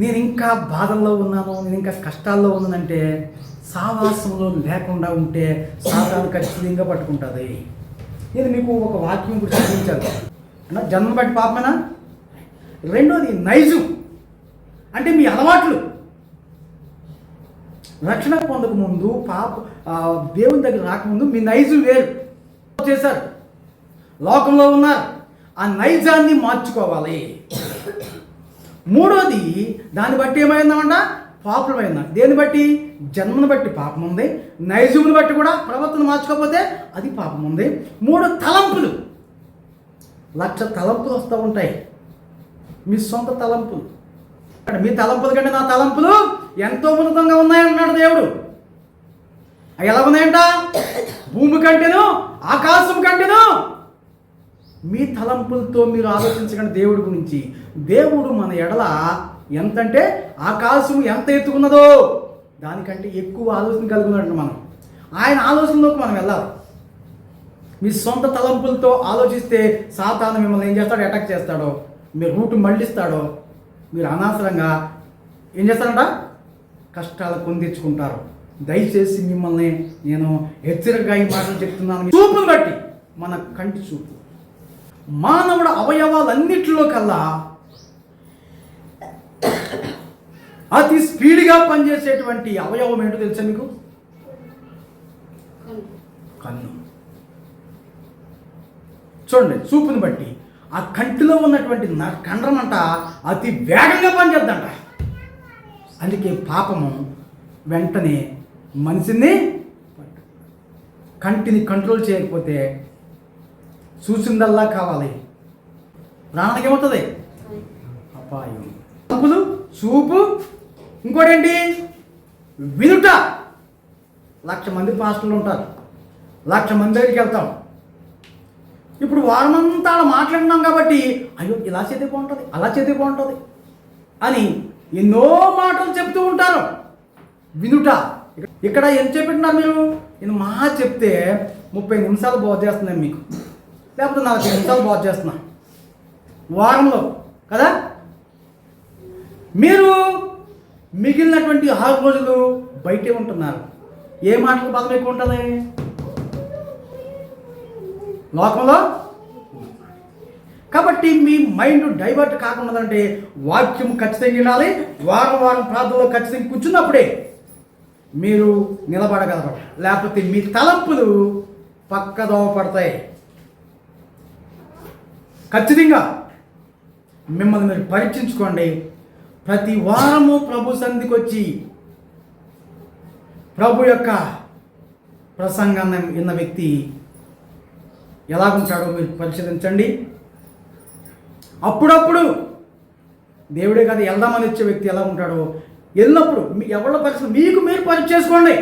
నేను ఇంకా బాధల్లో ఉన్నాను నేను ఇంకా కష్టాల్లో ఉన్నానంటే సావాసంలో లేకుండా ఉంటే సాధారణ ఖచ్చితంగా పట్టుకుంటుంది. నేను మీకు ఒక వాక్యం గురించి చదివించాను అన్న జన్మ బట్టి పాపమేనా? రెండోది నైజం. అంటే మీ అలవాట్లు. రక్షణ పొందక ముందు పాప దేవుని దగ్గర రాకముందు మీ నైజు వేరు. చేశారు. లోకంలో ఉన్నారు. ఆ నైజాన్ని మార్చుకోవాలి. మూడోది దాన్ని బట్టి ఏమైందామంట పాపమైందా దేన్ని బట్టి? జన్మను బట్టి పాపం ఉంది. నైజమును బట్టి కూడా ప్రవర్తన మార్చుకోకపోతే అది పాపం ఉంది. మూడు తలంపులు. లక్ష తలంపులు వస్తూ ఉంటాయి. మీ సొంత తలంపులు. అంటే మీ తలంపుల కంటే నా తలంపులు ఎంతో ఉన్నతంగా ఉన్నాయంటున్నాడు దేవుడు. అవి ఎలా ఉన్నాయంట? భూమి కంటేను ఆకాశం కంటేను మీ తలంపులతో మీరు ఆలోచించకండి దేవుడి గురించి. దేవుడు మన ఎడల ఎంతంటే ఆకాశం ఎంత ఎత్తుకున్నదో దానికంటే ఎక్కువ ఆలోచన కలిగి మనం. ఆయన ఆలోచనలోకి మనం వెళ్ళాలి. మీ సొంత తలంపులతో ఆలోచిస్తే సాతాను మిమ్మల్ని ఏం చేస్తాడో? అటాక్ చేస్తాడో. మీరు రూటు మళ్ళిస్తాడో. మీరు అనవసరంగా ఏం చేస్తారంట? కష్టాలు పొందించుకుంటారు. దయచేసి మిమ్మల్ని నేను హెచ్చరికగా ఈ మాటలు చెప్తున్నాను. చూపును బట్టి మన కంటి చూపు. మానవుడు అవయవాలన్నిటిలో కల్లా అతి స్పీడ్గా పనిచేసేటువంటి అవయవం ఏంటో తెలుసా మీకు? కన్ను. చూడండి చూపుని బట్టి. ఆ కంటిలో ఉన్నటువంటి న- కండరం అంట అతి వేగంగా పనిచేద్దంట. అందుకే పాపము వెంటనే మనిషిని కంటిని కంట్రోల్ చేయకపోతే చూసిందల్లా కావాలి. ప్రాణానికి ఏమవుతుంది అపాయం. తప్పులు చూపు. ఇంకోటేంటి? వినుట. లక్ష మంది పాస్టర్లు ఉంటారు. లక్ష మంది దగ్గరికి వెళ్తాం. ఇప్పుడు వారమంతా మాట్లాడినాం కాబట్టి అయ్యో ఇలా చేతే బాగుంటుంది అలా చేతే బాగుంటుంది అని ఎన్నో మాటలు చెప్తూ ఉంటారు. వినుట. ఇక్కడ ఏం చెప్పినా మీరు? నేను మహా చెప్తే ముప్పై నిమిషాలు బోధ చేస్తున్నాను మీకు. లేకపోతే నలభై నిమిషాలు బోధ చేస్తున్నా. వారంలో కదా? మీరు మిగిలినటువంటి ఆరు రోజులు బయటే ఉంటున్నారు. ఏ మాటలు బలం ఎక్కువ ఉంటుంది? లోకంలో? కాబట్టి మీ మైండ్ డైవర్ట్ కాకుండా అంటే వాక్యం ఖచ్చితంగా వినాలి వారం వారం ప్రాంతంలో ఖచ్చితంగా కూర్చున్నప్పుడే మీరు నిలబడగలరు. లేకపోతే మీ తలంపులు పక్కదోవ పడతాయి. ఖచ్చితంగా మిమ్మల్ని మీరు పరీక్షించుకోండి. ప్రతి వారము ప్రభు సంధికి వచ్చి ప్రభు యొక్క ప్రసంగాన్ని విన్న వ్యక్తి ఎలా ఉంటాడో మీరు పరిశీలించండి. అప్పుడప్పుడు దేవుడే కదా వెళ్దామని వచ్చే వ్యక్తి ఎలా ఉంటాడో వెళ్ళినప్పుడు మీ ఎవరి పరిస్థితి మీకు మీరు పరీక్ష చేసుకోండి.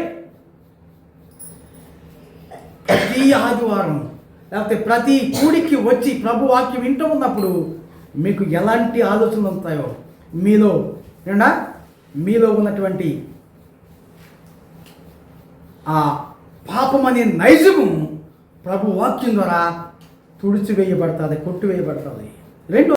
ప్రతి ఆదివారం లేకపోతే ప్రతి కూడికి వచ్చి ప్రభు వాక్యం వింటూ ఉన్నప్పుడు మీకు ఎలాంటి ఆలోచనలు ఉంటాయో మీలో ఏమన్నా? మీలో ఉన్నటువంటి ఆ పాపం అనే నైజము ప్రభు వాక్యం ద్వారా తుడిచివేయబడుతుంది కొట్టివేయబడుతుంది. రెండు